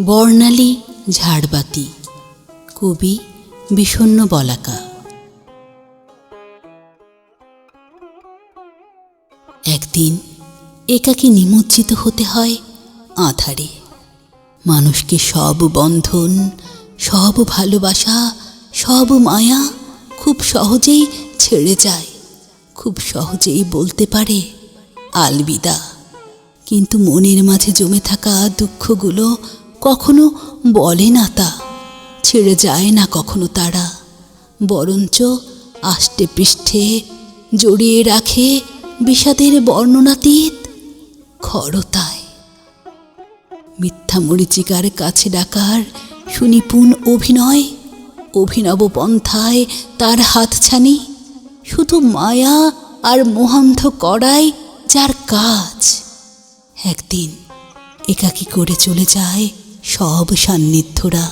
বর্ণালী ঝাড়বাতি, কবি বিষণ্ণ বলাকা। একদিন একাকে নিমজ্জিত হতে হয় আধারে। মানুষকে সব বন্ধন, সব ভালোবাসা, সব মায়া খুব সহজেই ছেড়ে যায়। খুব সহজেই বলতে পারে, আলবিদা। কিন্তু মনের মাঝে জমে থাকা দুঃখগুলো কখনো বলে না তা, ছেড়ে যায় না কখনো তারা। বরঞ্চ আষ্টে পৃষ্ঠে জড়িয়ে রাখে বিষাদের বর্ণনাতীত খরতায় মিথ্যা মরিচিকার কাছে ডাকার সুনিপুণ অভিনয়, অভিনব পন্থায় তার হাতছানি শুধু মায়া আর মোহান্ধ করাই যার কাজ। একদিন একাকী করে চলে যায় সব সান্নিধ্যরা।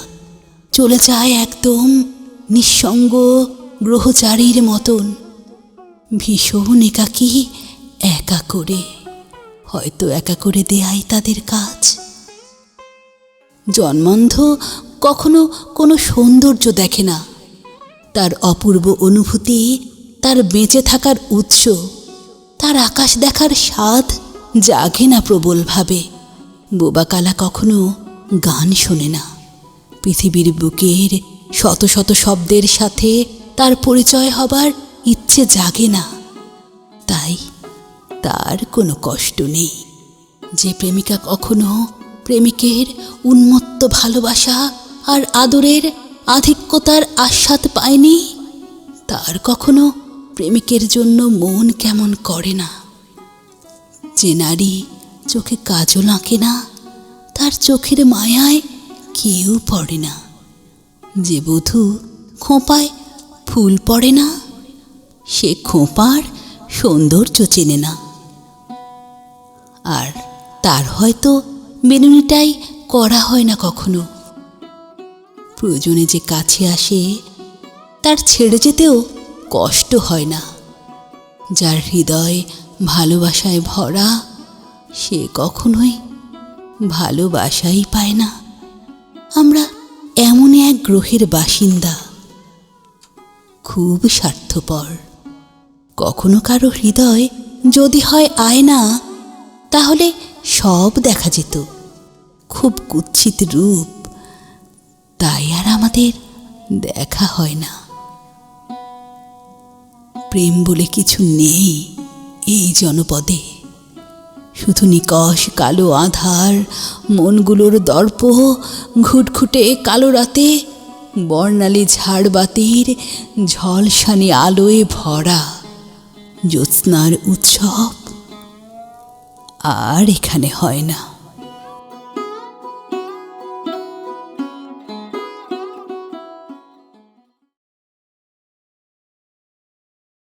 চলে যায় একদম নিঃসঙ্গ গ্রহচারীর মতন। ভীষণ একাকী, একা করে। হয়তো একা করে দেয়াই তাদের কাজ। জন্মান্ধ কখনো কোনো সৌন্দর্য দেখে না। তার অপূর্ব অনুভূতি, তার বেঁচে থাকার উৎস, তার আকাশ দেখার স্বাদ জাগে না প্রবলভাবে। বোবাকালা কখনো গান শোনে না। পৃথিবীর বুকের শত শত শব্দের সাথে তার পরিচয় হবার ইচ্ছে জাগে না। তাই তার কোনো কষ্ট নেই। যে প্রেমিকা কখনো প্রেমিকের উন্মত্ত ভালোবাসা আর আদরের আধিক্যতার আস্বাদ পায়নি, তার কখনো প্রেমিকের জন্য মন কেমন করে না। যে নারী চোখে কাজল আঁকে না তার চোখের মায়ায় কেউ পড়ে না। যে বধূ খোঁপায় ফুল পড়ে না, সে খোঁপার সৌন্দর্য চেনে না। আর তার হয়তো মেনুনিটাই করা হয় না কখনো। প্রয়োজনে যে কাছে আসে, তার ছেড়ে যেতেও কষ্ট হয় না। যার হৃদয় ভালোবাসায় ভরা, সে কখনোই ভালোবাসাই পায় না। আমরা এমনই এক গ্রহের বাসিন্দা। খুব স্বার্থপর। কখনো কারও হৃদয় যদি হয় আয়না তাহলে সব দেখা যেত। খুব কুৎসিত রূপ। তাই আর আমাদের দেখা হয় না। প্রেম বলে কিছু নেই এই জনপদে। শুধু নিকশ কালো আধার, মনগুলোর দর্প, ঘুটঘুটে কালো রাতে, বর্ণালী ঝাড়বাতির ঝলসানি আলোয় ভরা জ্যোৎস্নার উৎসব আর এখানে হয় না।